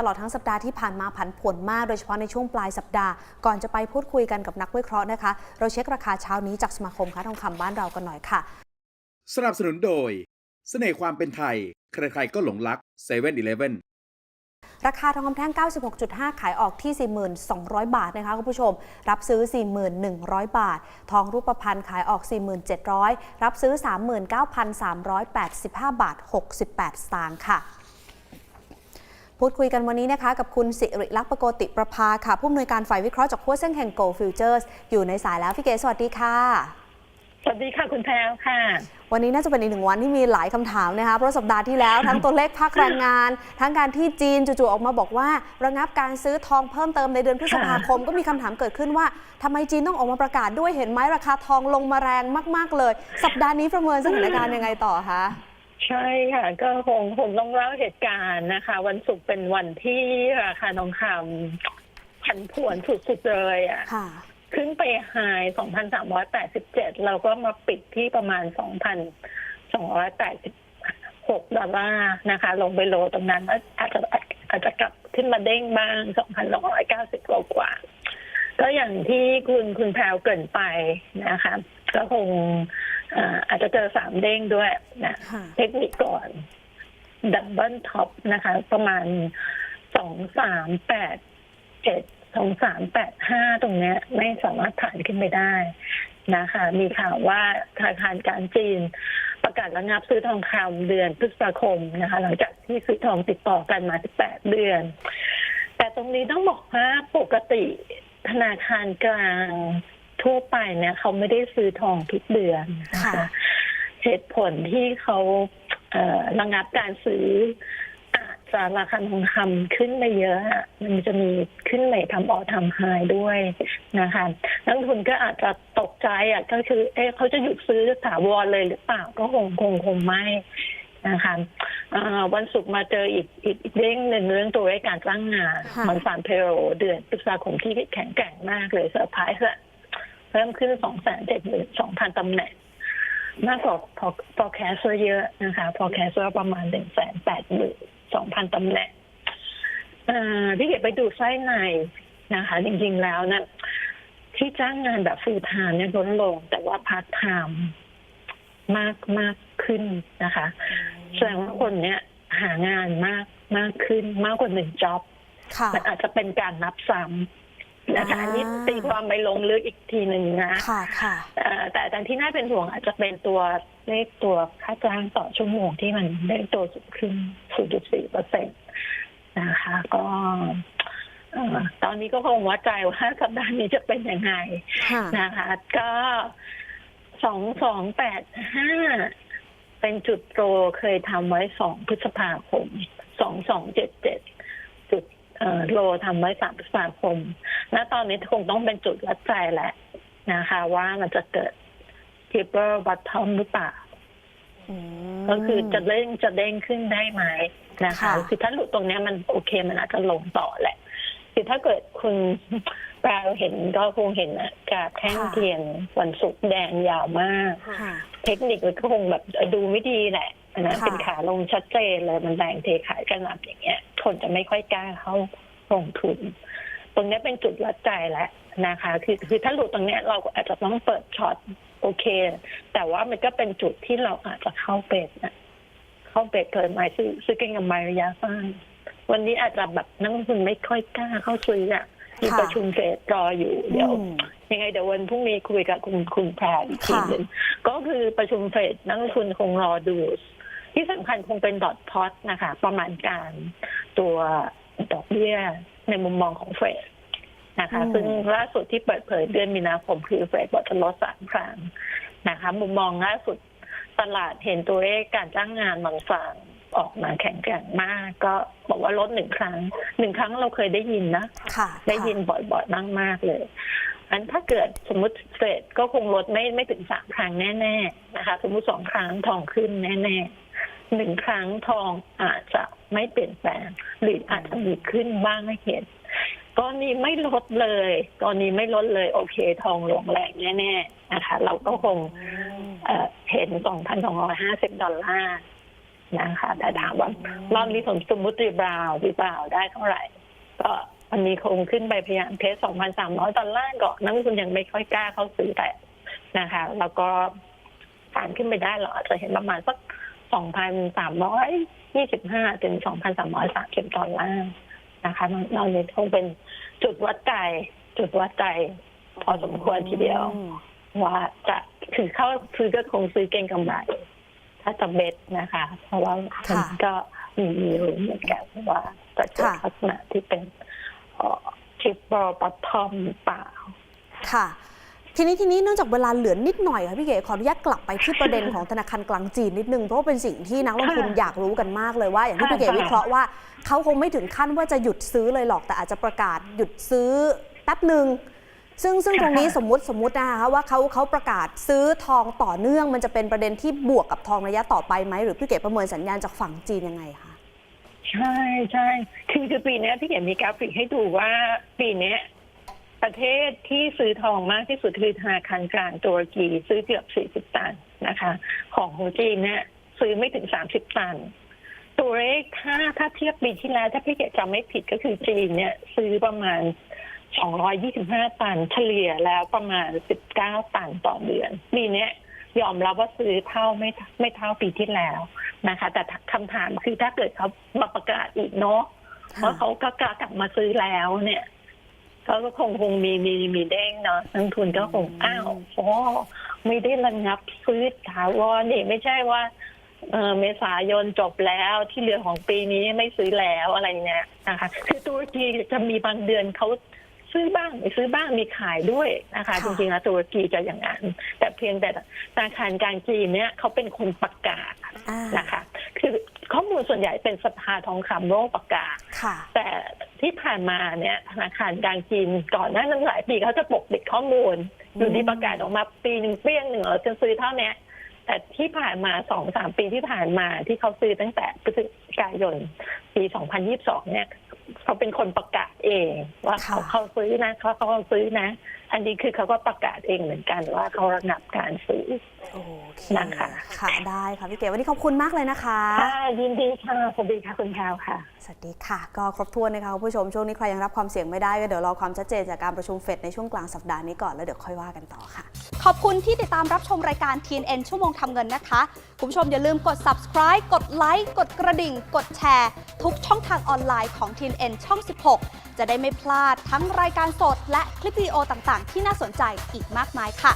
ตลอดทั้งสัปดาห์ที่ผ่านมาผันผวนมาก โดยเฉพาะในช่วงปลายสัปดาห์ ก่อนจะไปพูดคุยกันกับนักวิเคราะห์นะคะ เราเช็คราคาเช้านี้จากสมาคมค้าทองคำบ้านเรากันหน่อยค่ะ สนับสนุนโดย เสน่ห์ความเป็นไทย ใครๆก็หลงรัก7 e เ e ่ e อราคาทองคำแท่ง 96.5 ขายออกที่ 4,200 บาทนะคะคุณผู้ชม รับซื้อ 4,100 บาท ทองรูปพรรณขายออก 4,700 รับซื้อ 39,385 บาท 68 สตางค์ค่ะ พูดคุยกันวันนี้นะคะกับคุณสิริลักษณ์ประโกติประภาค่ะ ผู้อำนวยการฝ่ายวิเคราะห์จากขั้วเส้นแห่ง Go Futures อยู่ในสายแล้วพี่เก๋สวัสดีค่ะ สวัสดีค่ะคุณแพรวค่ะ วันนี้น่าจะเป็นอีกหนึ่งวันที่มีหลายคำถามนะคะเพราะสัปดาห์ที่แล้ว ทั้งตัวเลขภาคแรงงาน ทั้งการที่จีนจู่ๆออกมาบอกว่า ระงับการซื้อทองเพิ่มเติมในเดือนพฤษภาคม ก็มีคำถามเกิดขึ้นว่าทำไมจีนต้องออกมาประกาศด้วยเห็นไหมราคาทองลงมาแรงมาก ๆเลย สัปดาห์นี้ประเมินสถานการณ์ยังไงต่อคะ ใช่ค่ะ ก็คงผมต้องเล่าเหตุการณ์นะคะ วันศุกร์เป็นวันที่ราคาทองคำผันผวนสุดๆเลยอะ ค่ะ ขึ้นไปไฮ2,387 เราก็มาปิดที่ประมาณ 2,286 ดอลลาร์นะคะ ลงไปโลตรงนั้นแล้วอาจจะอาจจะกลับขึ้นมาเด้งบ้าง 2,290กว่ากว่าๆก็อย่างที่คุณคุณแพรวเกรินไปนะคะ ก็คง อ่าอาจจะเจอสามเด้งด้วยนะค่ะ เทคนิคก่อน ดับเบิลท็อปนะคะ ประมาณสองสามแปดเจ็ดสองสามแปดห้าตรงเนี้ย ไม่สามารถผ่านขึ้นไปได้นะคะ มีข่าวว่าธนาคารการจีน ประกาศระงับซื้อทองคำเดือนพฤษภาคมนะคะ หลังจากที่ซื้อทองติดต่อกันมา 18 เดือน แต่ตรงนี้ต้องบอกว่าปกติธนาคารกลาง ทั่วไปเนี่ยเขาไม่ได้ซื้อทองทุกเดือนนะคะค่ะเหตุผลที่เขาเอ่อระงับการซื้ออาจจะราคาทองคำขึ้นไปเยอะอะมันจะมีขึ้นไปทำออทำไฮด้วยนะคะนักลงทุนก็อาจจะตกใจอะก็คือ เอ๊ะเขาจะหยุดซื้อถาวรเลยหรือเปล่าก็คงคงคงไม่นะคะเอ่อวันศุกร์มาเจออีกอีกอีกเรื่องหนึ่งเรื่องตัวเลขการจ้างงานค่ะมันสารเพโรเดือนพฤษภาคมที่แข็งแกร่งมากเลยเซอร์ไพรส์อะ เพิ่มขึ้นสองแสนเจ็ดหมื่นสองพันตำแหน่งมากกว่า forecast เยอะนะคะ forecast ว่าประมาณหนึ่งแสนแปดหมื่นสองพันตำแหน่งเอ่อที่เก็บไปดูไส้ในนะคะ จริงๆแล้วนะที่จ้างงานแบบ full time เนี่ยลดลง แต่ว่า part time มากมากขึ้นนะคะแสดงว่าคนเนี้ยหางานมากมากขึ้นมากกว่าหนึ่งจ็อบค่ะมันอาจจะเป็นการนับซ้ำ นะคะอ่าอันนี้ตีความไปลงลึกอีกทีหนึ่งนะค่ะค่ะเอ่อแต่แต่ที่น่าเป็นห่วงอาจจะเป็นตัวเลขตัวค่าจ้างต่อชั่วโมงที่มันได้ตัวสูงขึ้น 0.4เปอร์เซ็นตนะคะ ก็เอ่อตอนนี้ก็คงวัดใจว่าสัปดาห์นี้จะเป็นยังไง ค่ะนะคะ ก็สองสองแปดห้าเป็นจุดโตเคยทำไว้สองพฤษภาคมสองสองเจ็ดเจ็ดจุดเอ่อโลทำไว้สามพฤษภาคม ณตอนนี้คงต้องเป็นจุดวัดใจแหละนะคะ ว่ามันจะเกิด triple bottom หรือเปล่ามก็คือจะเด้งจะเด้งขึ้นได้ไหมนะคะค่ะคือถ้าหลุดตรงเนี้ยมันโอเคมันอาจจะลงต่อแหละ คือถ้าเกิดคุณแปลเห็นก็คงเห็นนะกราบแท่งเทียนวันศุกร์แดงยาวมากค่ะเทคนิคมันก็คงแบบดูไม่ดีแหละนะค่ะเป็นขาลงชัดเจนเลยมันแรงเทขายกันหนับอย่างเงี้ย คนจะไม่ค่อยกล้าเข้าลงทุน ตรงเนี้ยเป็นจุดวัดใจแล้วนะคะ คือคือถ้าหลุดตรงเนี้ยเราอาจจะต้องเปิดช็อตโอเค แต่ว่ามันก็เป็นจุดที่เราอาจจะเข้าเบสนะเข้าเบสเกินมาซื้อซื้อเก่งกับไมระยะสั้นวันนี้อาจจะแบบนักลงทุนไม่ค่อยกล้าเข้าซื้ออะมีค่ะประชุมเฟดรออยู่เดี๋ยวอืมยังไงเดี๋ยววันพรุ่งนี้คุยกับคุณคุณแพรอีกทีค่ะหนึ่งก็คือประชุมเฟดนักลงทุนคงรอดู ที่สำคัญคงเป็นดอทพอตนะคะ ประมาณการตัวดอกเบี้ยในมุมมองของเฟดนะคะอืมซึ่งล่าสุดที่เปิดเผยเดือนมีนาคมคือเฟดบอกจะลดสามครั้งนะคะ มุมมองล่าสุดตลาดเห็นตัวเลขการจ้างงานบางฝั่งออกมาแข็งแกร่งมาก ก็บอกว่าลดหนึ่งครั้งหนึ่งครั้งเราเคยได้ยินนะค่ะได้ยินบ่อยๆมากมากๆเลย อันถ้าเกิดสมมติเฟดก็คงลดไม่ไม่ถึงสามครั้งแน่ ๆ นะคะ สมมติสองครั้งทองขึ้นแน่ ๆ หนึ่งครั้งทองอาจจะไม่เปลี่ยนแปลง หรืออาจจะมีขึ้นบ้างให้เห็นกรณีไม่ลดเลยกรณีไม่ลดเลย โอเค ทองลงแรงแน่ๆนะคะ เราก็คงเอ่อเห็น 2,250 ดอลลาร์นะคะ แต่ถามว่ารอบนี้ผมสมมติรีบาวรีบาวได้เท่าไหร่ ก็มันมีคงขึ้นไปพยายามเทส 2,300 ดอลลาร์ก่อนนักลงทุนยังไม่ค่อยกล้าเข้าซื้อแต่นะคะ แล้วก็ผ่านขึ้นไปได้เราอาจจะเห็นประมาณสัก 2,325 ถึง 2,330 ดอลลาร์นะคะเราเนี่ยคงเป็นจุดวัดใจ จุดวัดใจพอสมควรทีเดียวอืมว่าจะถือเข้าซื้อก็คงซื้อเก่งกำไร ถ้าจะเบ็ดนะคะ เพราะว่ามันก็มีมีรู้นเหมือนกันว่าจะเกิดลักษณะที่เป็นทริปบอลปัตทอมเปล่าค่ะ ทีนี้ทีนี้เนื่องจากเวลาเหลือนิดหน่อยค่ะพี่เก๋ขออนุญาตกลับไปที่ประเด็นของธนาคารกลางจีนนิดนึงเพราะว่าเป็นสิ่งที่นักลงทุนอยากรู้กันมากเลยว่า อย่างที่พี่เก๋วิเคราะห์ว่าเขาคงไม่ถึงขั้นว่าจะหยุดซื้อเลยหรอกแต่อาจจะประกาศหยุดซื้อแป๊บหนึ่งซึ่งซึ่งตรงนี้สมมติสมมตินะคะว่าเขาเขาประกาศซื้อทองต่อเนื่อง มันจะเป็นประเด็นที่บวกกับทองระยะต่อไปไหมหรือพี่เก๋ประเมินสัญญาณจากฝั่งจีนยังไงคะใช่ใช่คือคือปีนี้ยที่เห็นมีกราฟิกให้ดูว่าปีนี้ ประเทศที่ซื้อทองมากที่สุดคือธนาคารกลางตุรกีซื้อเกือบ 40 ตันนะคะ ของของจีนเนี่ยซื้อไม่ถึง 30 ตัน ตัวเลขถ้าถ้าเทียบปีที่แล้ว ถ้าพี่เกดจำไม่ผิดก็คือจีนเนี่ยซื้อประมาณ 225 ตัน เฉลี่ยแล้วประมาณ 19 ตันต่อเดือนปีเนี้ยยอมรับว่าซื้อเท่าไม่ไม่เท่าปีที่แล้วนะคะ แต่คำถามคือถ้าเกิดเขามาประกาศอีกเนาะเพราะเขาก็กลับมาซื้อแล้วเนี่ย เขาก็คงคงมีมีมีเด้งเนาะนักทุนก็คงอ้าวอ๋อไม่ได้ระงับซื้อถาวรนี่ไม่ใช่ว่าเออเมษายนจบแล้วที่เหลือของปีนี้ไม่ซื้อแล้วอะไรเนี่ยนะคะ คือตุรกีจะมีบางเดือนเขาซื้อบ้างไม่ซื้อบ้างมีขายด้วยนะคะค่ะจริงๆแล้วตุรกีจะอย่างนั้น แต่เพียงแต่ธนาคารกลางจีนเนี่ยเขาเป็นคนประกาศอ่านะคะ คือข้อมูลส่วนใหญ่เป็นสภาทองคำโลกประกาศค่ะแต่ ที่ผ่านมาเนี่ยธนาคารกลางจีนก่อนหน้านั้นหลายปีเขาจะปกปิดข้อมูลอยู่ที่ประกาศออกมาปีหนึ่งเปรี้ยงหนึ่งเราจะซื้อเท่าเนี้ยแต่ที่ผ่านมาสองสามปีที่ผ่านมาที่เขาซื้อตั้งแต่พฤศจิกายนปี2022เนี่ยเขาเป็นคนประกาศเอง ว่าค่ะเขาเขาซื้อนะเขาเขาซื้อนะ อันนี้คือเขาก็ประกาศเองเหมือนกันว่าเขาระงับการซื้อ โอเคนะคะ ค่ะ ได้ค่ะพี่เก๋วันนี้ขอบคุณมากเลยนะคะ ค่ะยินดีค่ะสวัสดีค่ะคุณแพรวค่ะ สวัสดีค่ะ ก็ครบถ้วนนะคะคุณผู้ชมช่วงนี้ใครยังรับความเสี่ยงไม่ได้ก็เดี๋ยวรอความชัดเจนจากการประชุมเฟดในช่วงกลางสัปดาห์นี้ก่อนแล้วเดี๋ยวค่อยว่ากันต่อค่ะ ขอบคุณที่ติดตามรับชมรายการ TNN ชั่วโมงทำเงินนะคะ คุณผู้ชมอย่าลืมกด subscribe กดไลค์กดกระดิ่ง กดแชร์ ทุกช่องทางออนไลน์ของ TNN ช่อง 16 จะได้ไม่พลาดทั้งรายการสดและคลิปวิดีโอต่างๆ ที่น่าสนใจอีกมากมายค่ะ